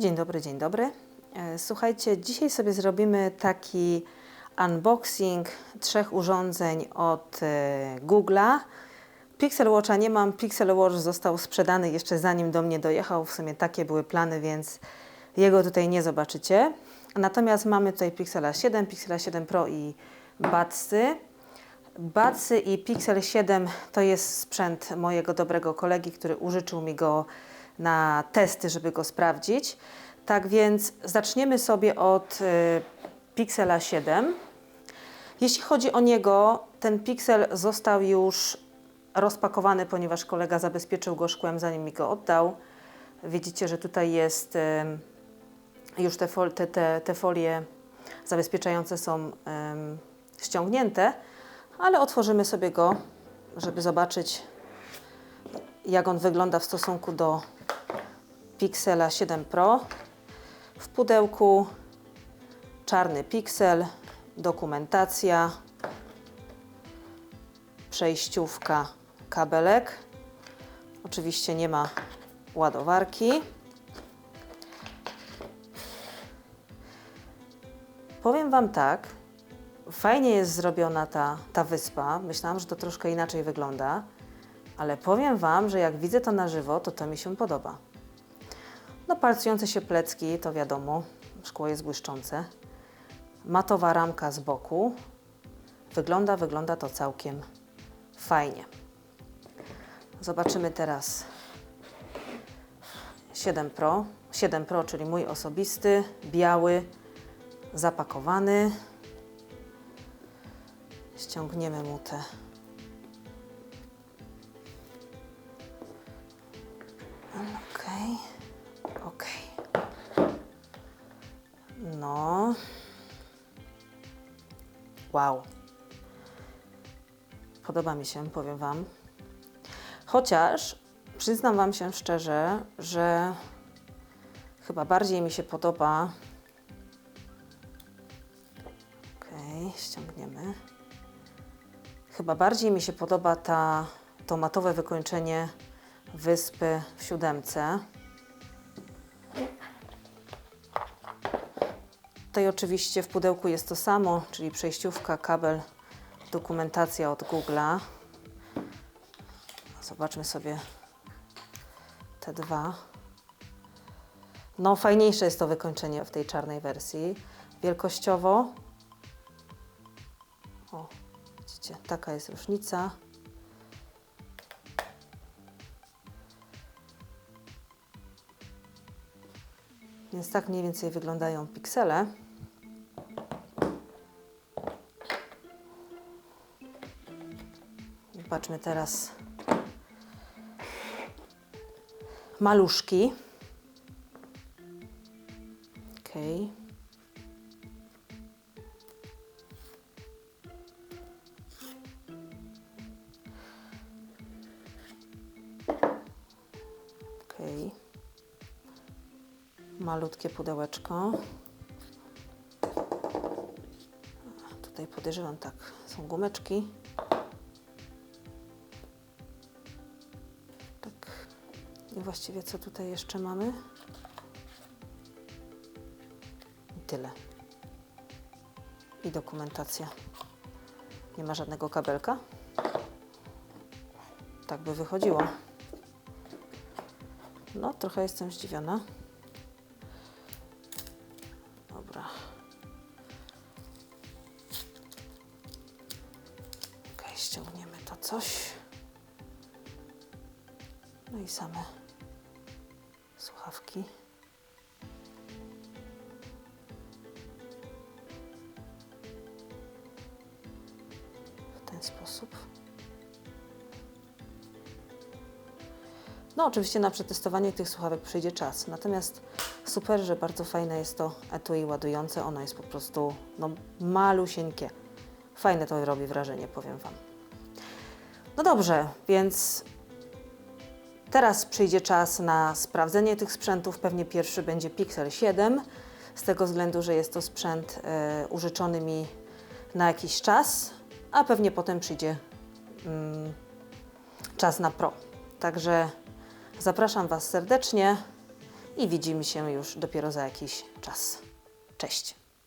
Dzień dobry, dzień dobry. E, Słuchajcie, dzisiaj sobie zrobimy taki unboxing trzech urządzeń od e, Google'a. Pixel Watcha nie mam, Pixel Watch został sprzedany jeszcze zanim do mnie dojechał. W sumie takie były plany, więc jego tutaj nie zobaczycie. Natomiast mamy tutaj Pixela 7, Pixela 7 Pro i Budsy. Budsy i Pixel 7 to jest sprzęt mojego dobrego kolegi, który użyczył mi go na testy, żeby go sprawdzić. Tak więc zaczniemy sobie od y, Pixela 7. Jeśli chodzi o niego, ten Pixel został już rozpakowany, ponieważ kolega zabezpieczył go szkłem, zanim mi go oddał. Widzicie, że tutaj jest ym, już te, fol, te, te, te folie zabezpieczające są ym, ściągnięte, ale otworzymy sobie go, żeby zobaczyć, jak on wygląda w stosunku do Pixela 7 Pro. W pudełku czarny Pixel, dokumentacja, przejściówka, kabelek. Oczywiście nie ma ładowarki. Powiem Wam tak, fajnie jest zrobiona ta, ta wyspa. Myślałam, że to troszkę inaczej wygląda, ale powiem Wam, że jak widzę to na żywo, to to mi się podoba. No palcujące się plecki, to wiadomo, szkło jest błyszczące. Matowa ramka z boku. Wygląda, wygląda to całkiem fajnie. Zobaczymy teraz 7 Pro. 7 Pro, czyli mój osobisty, biały, zapakowany. Ściągniemy mu te Okej. Wow. Podoba mi się, powiem Wam. Chociaż przyznam Wam się szczerze, że chyba bardziej mi się podoba. Okej, ściągniemy. Chyba bardziej mi się podoba ta, to matowe wykończenie wyspy w siódemce. Tutaj oczywiście w pudełku jest to samo, czyli przejściówka, kabel, dokumentacja od Google'a. Zobaczmy sobie te dwa. No, fajniejsze jest to wykończenie w tej czarnej wersji. Wielkościowo. O, widzicie, taka jest różnica. Więc tak mniej więcej wyglądają piksele. Patrzmy teraz maluszki. Okej. Okej. Malutkie pudełeczko. Tutaj podejrzewam tak, są gumeczki. Właściwie co tutaj jeszcze mamy? I tyle. I dokumentacja. Nie ma żadnego kabelka. Tak by wychodziło. No, trochę jestem zdziwiona. Dobra. Ok, ściągniemy to coś. No i same sposób. No, oczywiście na przetestowanie tych słuchawek przyjdzie czas. Natomiast super, że bardzo fajne jest to etui ładujące. Ono jest po prostu no, malusieńkie. Fajne to robi wrażenie, powiem Wam. No dobrze, więc teraz przyjdzie czas na sprawdzenie tych sprzętów. Pewnie pierwszy będzie Pixel 7, z tego względu, że jest to sprzęt e, użyczony mi na jakiś czas, a pewnie potem przyjdzie mm, czas na Pro. Także zapraszam Was serdecznie i widzimy się już dopiero za jakiś czas. Cześć!